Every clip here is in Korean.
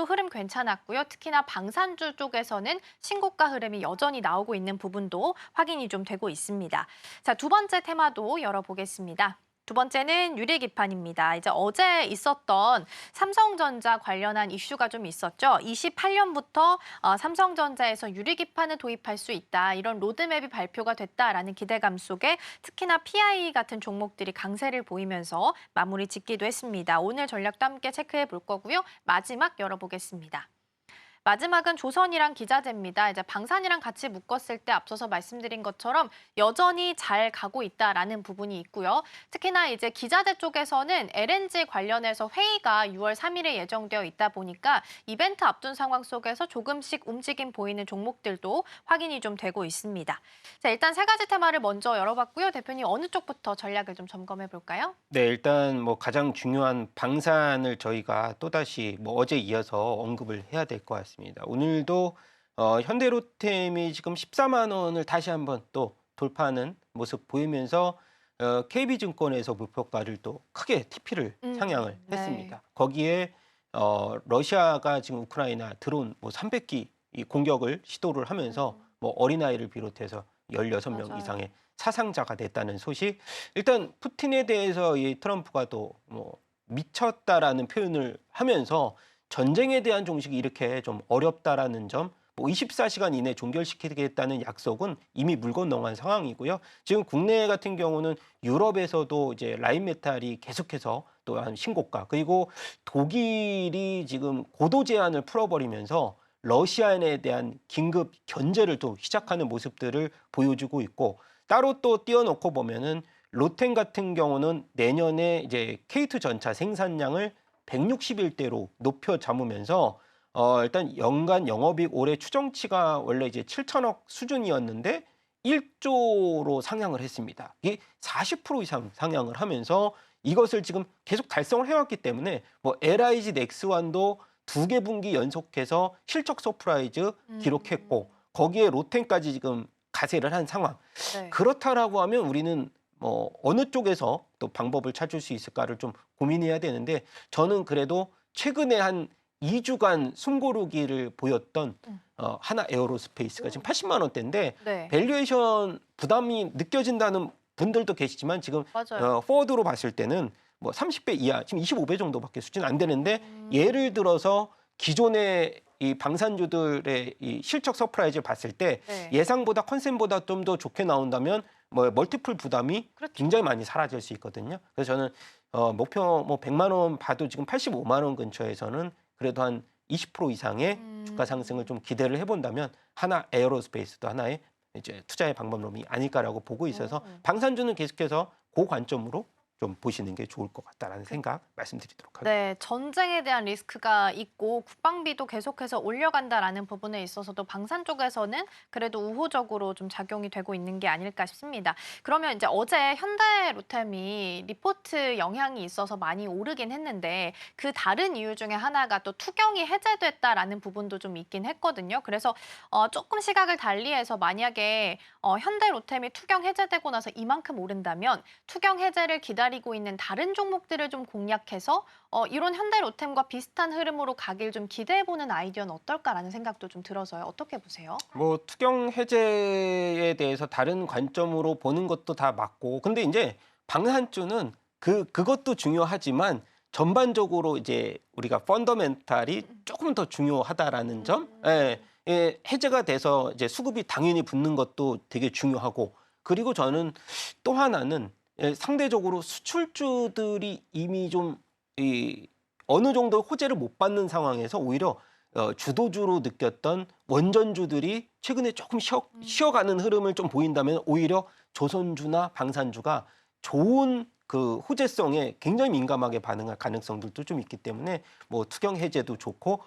쪽에서도 흐름 괜찮았고요. 특히나 방산주 쪽에서는 신고가 흐름이 여전히 나오고 있는 부분도 확인이 좀 되고 있습니다. 자, 두 번째 테마도 열어보겠습니다. 두 번째는 유리기판입니다. 이제 어제 있었던 삼성전자 관련한 이슈가 좀 있었죠. 28년부터 어, 삼성전자에서 유리기판을 도입할 수 있다. 이런 로드맵이 발표가 됐다라는 기대감 속에 특히나 PI 같은 종목들이 강세를 보이면서 마무리 짓기도 했습니다. 오늘 전략도 함께 체크해 볼 거고요. 마지막 열어보겠습니다. 마지막은 조선이랑 기자재입니다. 이제 방산이랑 같이 묶었을 때 앞서서 말씀드린 것처럼 여전히 잘 가고 있다라는 부분이 있고요. 특히나 이제 기자재 쪽에서는 LNG 관련해서 회의가 6월 3일에 예정되어 있다 보니까 이벤트 앞둔 상황 속에서 조금씩 움직임 보이는 종목들도 확인이 좀 되고 있습니다. 자, 일단 세 가지 테마를 먼저 열어봤고요. 대표님 어느 쪽부터 전략을 좀 점검해 볼까요? 네, 일단 뭐 가장 중요한 방산을 저희가 또다시 뭐 어제 이어서 언급을 해야 될 것 같습니다. 오늘도 어, 현대로템이 지금 14만 원을 다시 한번 또 돌파하는 모습 보이면서 어, KB증권에서 목표가를 또 크게 TP를 음, 상향을 네. 했습니다. 거기에 어, 러시아가 지금 우크라이나 드론 뭐 300기 이 공격을 시도를 하면서 뭐 어린아이를 비롯해서 16명 음. 맞아요. 이상의 사상자가 됐다는 소식. 일단 푸틴에 대해서 이 트럼프가 또뭐 미쳤다라는 표현을 하면서 전쟁에 대한 종식이 이렇게 좀 어렵다라는 점, 뭐 24시간 이내 종결시키겠다는 약속은 이미 물 건너간 상황이고요. 지금 국내 같은 경우는 유럽에서도 이제 라인 메탈이 계속해서 또한 신고가 그리고 독일이 지금 고도 제한을 풀어버리면서 러시아에 대한 긴급 견제를 또 시작하는 모습들을 보여주고 있고 따로 또 띄워놓고 보면은 로텐 같은 경우는 내년에 이제 K2 전차 생산량을 160일대로 높여 잡으면서 어 일단 연간 영업이익 올해 추정치가 원래 이제 7천억 수준이었는데 1조로 상향을 했습니다. 이게 40% 이상 상향을 하면서 이것을 지금 계속 달성을 해왔기 때문에 뭐 LIG 넥스완도 두 개 분기 연속해서 실적 서프라이즈 음. 기록했고 거기에 로텐까지 지금 가세를 한 상황. 네. 그렇다라고 하면 우리는 뭐 어느 쪽에서 또 방법을 찾을 수 있을까를 좀 고민해야 되는데 저는 그래도 최근에 한 2주간 숨고르기를 보였던 음. 어, 하나 에어로스페이스가 지금 80만 원대인데 네. 밸류에이션 부담이 느껴진다는 분들도 계시지만 지금 맞아요. 어, 포워드로 봤을 때는 뭐 30배 이하, 지금 25배 정도밖에 수준 안 되는데 음. 예를 들어서 기존의 이 방산주들의 이 실적 서프라이즈를 봤을 때 네. 예상보다 컨센보다 좀 더 좋게 나온다면 뭐 멀티플 부담이 그렇죠. 굉장히 많이 사라질 수 있거든요. 그래서 저는 어, 목표 뭐 100만 원 봐도 지금 85만 원 근처에서는 그래도 한 20% 이상의 음. 주가 상승을 좀 기대를 해본다면 하나 에어로스페이스도 하나의 이제 투자의 방법론이 아닐까라고 보고 있어서 음. 방산주는 계속해서 고 관점으로 좀 보시는 게 좋을 것 같다라는 생각 말씀드리도록 하겠습니다. 네, 전쟁에 대한 리스크가 있고 국방비도 계속해서 올려간다라는 부분에 있어서도 방산 쪽에서는 그래도 우호적으로 좀 작용이 되고 있는 게 아닐까 싶습니다. 그러면 이제 어제 현대로템이 리포트 영향이 있어서 많이 오르긴 했는데 그 다른 이유 중에 하나가 또 투경이 해제됐다라는 부분도 좀 있긴 했거든요. 그래서 어, 조금 시각을 달리해서 만약에 어, 현대로템이 투경 해제되고 나서 이만큼 오른다면 투경 해제를 기다리 고 있는 다른 종목들을 좀 공략해서 어, 이런 현대로템과 비슷한 흐름으로 가길 좀 기대해보는 아이디어는 어떨까라는 생각도 좀 들어서요. 어떻게 보세요? 뭐 투경 해제에 대해서 다른 관점으로 보는 것도 다 맞고 근데 이제 방산주는 그 그것도 중요하지만 전반적으로 이제 우리가 펀더멘탈이 조금 더 중요하다라는 점, 예, 예, 해제가 돼서 이제 수급이 당연히 붙는 것도 되게 중요하고 그리고 저는 또 하나는 예, 상대적으로 수출주들이 이미 좀 이 어느 정도 호재를 못 받는 상황에서 오히려 어, 주도주로 느꼈던 원전주들이 최근에 조금 쉬어, 쉬어가는 흐름을 좀 보인다면 오히려 조선주나 방산주가 좋은 그 호재성에 굉장히 민감하게 반응할 가능성들도 좀 있기 때문에 뭐 투경 해제도 좋고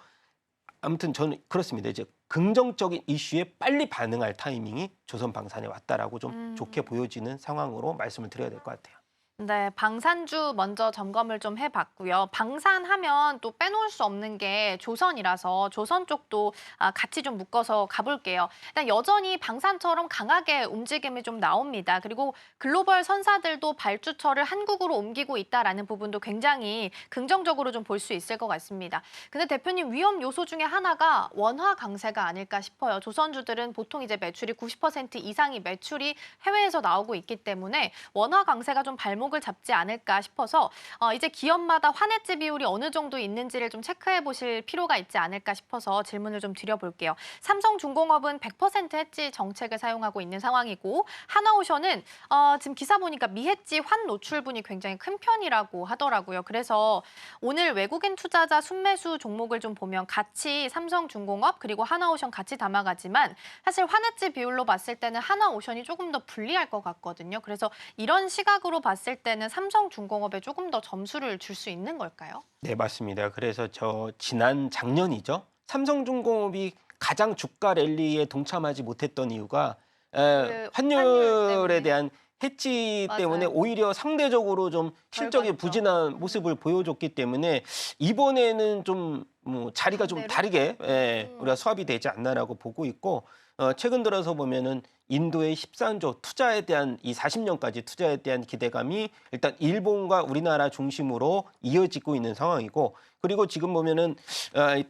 아무튼 저는 그렇습니다. 이제 긍정적인 이슈에 빨리 반응할 타이밍이 조선 방산에 왔다라고 좀 음. 좋게 보여지는 상황으로 말씀을 드려야 될 것 같아요. 네, 방산주 먼저 점검을 좀 해봤고요. 방산하면 또 빼놓을 수 없는 게 조선이라서 조선 쪽도 아, 같이 좀 묶어서 가볼게요. 일단 여전히 방산처럼 강하게 움직임이 좀 나옵니다. 그리고 글로벌 선사들도 발주처를 한국으로 옮기고 있다라는 부분도 굉장히 긍정적으로 좀 볼 수 있을 것 같습니다. 근데 대표님 위험 요소 중에 하나가 원화 강세가 아닐까 싶어요. 조선주들은 보통 이제 매출이 90% 이상이 매출이 해외에서 나오고 있기 때문에 원화 강세가 좀 발목 을 잡지 않을까 싶어서 어, 이제 기업마다 환해지 비율이 어느 정도 있는지를 좀 체크해 보실 필요가 있지 않을까 싶어서 질문을 좀 드려볼게요. 삼성중공업은 100% 해지 정책을 사용하고 있는 상황이고 하나오션은 어, 지금 기사 보니까 미해지 환 노출분이 굉장히 큰 편이라고 하더라고요. 그래서 오늘 외국인 투자자 순매수 종목을 좀 보면 같이 삼성중공업 그리고 하나오션 같이 담아가지만 사실 환해지 비율로 봤을 때는 하나오션이 조금 더 불리할 것 같거든요. 그래서 이런 시각으로 봤을 때는 삼성중공업에 조금 더 점수를 줄 수 있는 걸까요? 네, 맞습니다. 그래서 저 지난 작년이죠. 삼성중공업이 가장 주가 랠리에 동참하지 못했던 이유가 에, 그 환율 환율에 때문에. 대한 해지 맞아요. 때문에 오히려 상대적으로 좀 실적이 덜 부진한 모습을 보여줬기 때문에 이번에는 좀 뭐 자리가 좀 반대로? 다르게 예, 음. 우리가 수합이 되지 않나라고 보고 있고 어, 최근 들어서 보면은 인도의 13조 투자에 대한 이 40년까지 투자에 대한 기대감이 일단 일본과 우리나라 중심으로 이어지고 있는 상황이고 그리고 지금 보면은 어,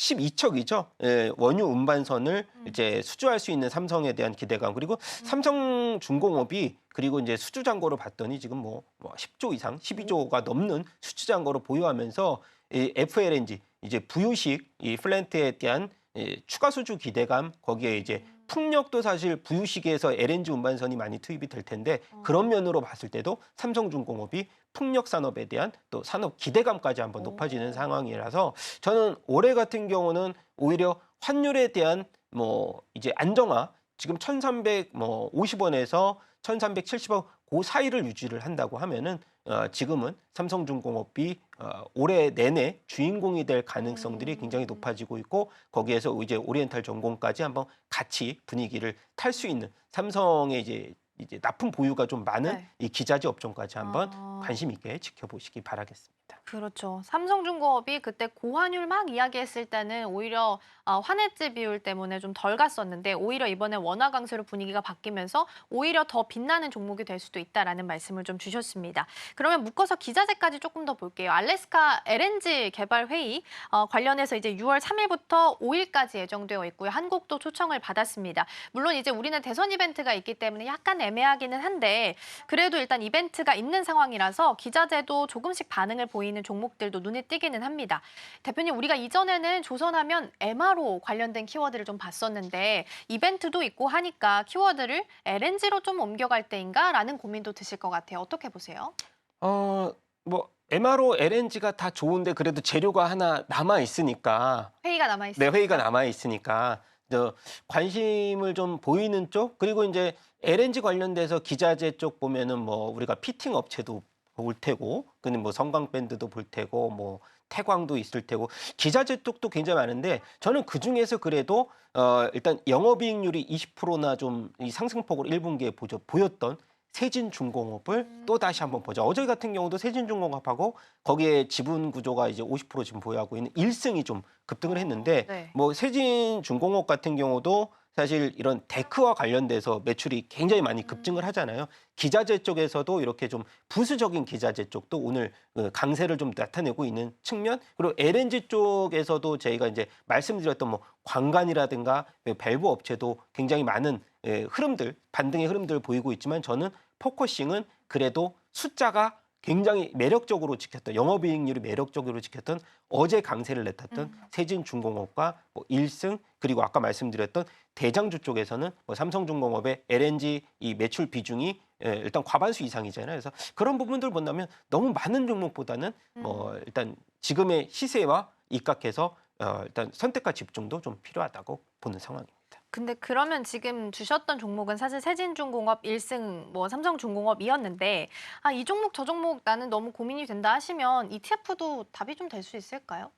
112척이죠. 예, 원유 운반선을 음. 이제 수주할 수 있는 삼성에 대한 기대감. 그리고 삼성 중공업이 그리고 이제 수주 잔고를 봤더니 지금 뭐, 뭐 10조 이상, 12조가 넘는 수주 잔고를 보유하면서 이 FLNG 이제 부유식 이 플랜트에 대한 이 추가 수주 기대감 거기에 이제 풍력도 사실 부유식에서 LNG 운반선이 많이 투입이 될 텐데 그런 면으로 봤을 때도 삼성중공업이 풍력 산업에 대한 또 산업 기대감까지 한번 높아지는 오. 상황이라서 저는 올해 같은 경우는 오히려 환율에 대한 뭐 이제 안정화 지금 1,300뭐 50원에서 1,370원 그 사이를 유지를 한다고 하면은 어, 지금은 삼성중공업이 어, 올해 내내 주인공이 될 가능성들이 굉장히 음. 높아지고 있고 거기에서 이제 오리엔탈 전공까지 한번 같이 분위기를 탈 수 있는 삼성의 이제 이제 납품 보유가 좀 많은 네. 이 기자재 업종까지 한번 아. 관심 있게 지켜보시기 바라겠습니다. 그렇죠. 삼성중공업이 그때 고환율 막 이야기했을 때는 오히려 어, 환해지 비율 때문에 좀 덜 갔었는데 오히려 이번에 원화 강세로 분위기가 바뀌면서 오히려 더 빛나는 종목이 될 수도 있다라는 말씀을 좀 주셨습니다. 그러면 묶어서 기자재까지 조금 더 볼게요. 알래스카 LNG 개발 회의 어, 관련해서 이제 6월 3일부터 5일까지 예정되어 있고요. 한국도 초청을 받았습니다. 물론 이제 우리는 대선 이벤트가 있기 때문에 약간 애매하기는 한데 그래도 일단 이벤트가 있는 상황이라서 기자재도 조금씩 반응을 보이 는 종목들도 눈에 띄기는 합니다. 대표님 우리가 이전에는 조선하면 MRO 관련된 키워드를 좀 봤었는데 이벤트도 있고 하니까 키워드를 LNG로 좀 옮겨갈 때인가 라는 고민도 드실 것 같아요. 어떻게 보세요? 어, 뭐 MRO, LNG가 다 좋은데 그래도 재료가 하나 남아 있으니까 회의가 남아 네, 있습니다. 회의가 남아 있으니까 저 관심을 좀 보이는 쪽 그리고 이제 LNG 관련돼서 기자재 쪽 보면은 뭐 우리가 피팅 업체도 볼 테고 근데 뭐 성광 밴드도 볼 테고 뭐 태광도 있을 테고 기자재 쪽도 굉장히 많은데 저는 그 중에서 그래도 어 일단 영업이익률이 20%나 좀 이 상승폭으로 1분기에 보죠 보였던 세진중공업을 음. 또 다시 한번 보자. 어제 같은 경우도 세진중공업하고 거기에 지분 구조가 이제 50% 지금 보유하고 있는 일승이 좀 급등을 했는데 네. 뭐 세진중공업 같은 경우도 사실 이런 데크와 관련돼서 매출이 굉장히 많이 급증을 하잖아요. 기자재 쪽에서도 이렇게 좀 부수적인 기자재 쪽도 오늘 그 강세를 좀 나타내고 있는 측면 그리고 LNG 쪽에서도 저희가 이제 말씀드렸던 뭐 관관이라든가 밸브 업체도 굉장히 많은 예, 흐름들 반등의 흐름들을 보이고 있지만 저는 포커싱은 그래도 숫자가 굉장히 매력적으로 지켰던 영업이익률이 매력적으로 지켰던 어제 강세를 내탔던 음. 세진중공업과 뭐 일승 그리고 아까 말씀드렸던 대장주 쪽에서는 뭐 삼성중공업의 LNG 이 매출 비중이 예, 일단 과반수 이상이잖아요. 그래서 그런 부분들 본다면 너무 많은 종목보다는 뭐 음. 일단 지금의 시세와 입각해서 어, 일단 선택과 집중도 좀 필요하다고 보는 상황입니다. 근데 그러면 지금 주셨던 종목은 사실 세진중공업, 일승, 뭐 삼성중공업이었는데 아, 이 종목 저 종목 나는 너무 고민이 된다 하시면 ETF도 답이 좀 될 수 있을까요?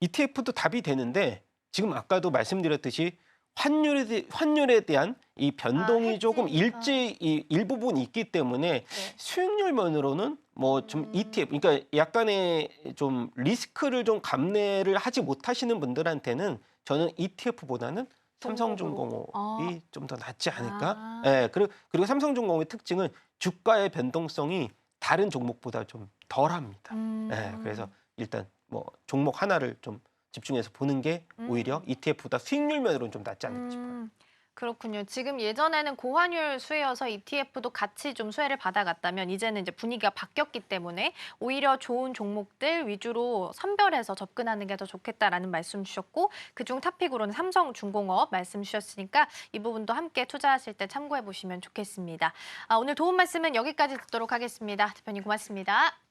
ETF도 답이 되는데 지금 아까도 말씀드렸듯이 환율에 대, 환율에 대한 이 변동이 해지. 조금 아. 일지 이 일부분 있기 때문에 네. 수익률 면으로는 뭐좀 음. ETF 그러니까 약간의 좀 리스크를 좀 감내를 하지 못하시는 분들한테는 저는 ETF보다는 삼성중공업이 아. 좀더 낫지 않을까? 아. 예, 그리고 그리고 삼성중공업의 특징은 주가의 변동성이 다른 종목보다 좀 덜합니다. 음. 예, 그래서 일단 뭐 종목 하나를 좀 집중해서 보는 게 음. 오히려 ETF보다 수익률 면으로는 좀 낫지 않을까 싶어요. 음, 그렇군요. 지금 예전에는 고환율 수혜여서 ETF도 같이 좀 수혜를 받아갔다면 이제는 이제 분위기가 바뀌었기 때문에 오히려 좋은 종목들 위주로 선별해서 접근하는 게 더 좋겠다라는 말씀 주셨고 그중 탑픽으로는 삼성중공업 말씀 주셨으니까 이 부분도 함께 투자하실 때 참고해 보시면 좋겠습니다. 아, 오늘 도움 말씀은 여기까지 듣도록 하겠습니다. 대표님 고맙습니다.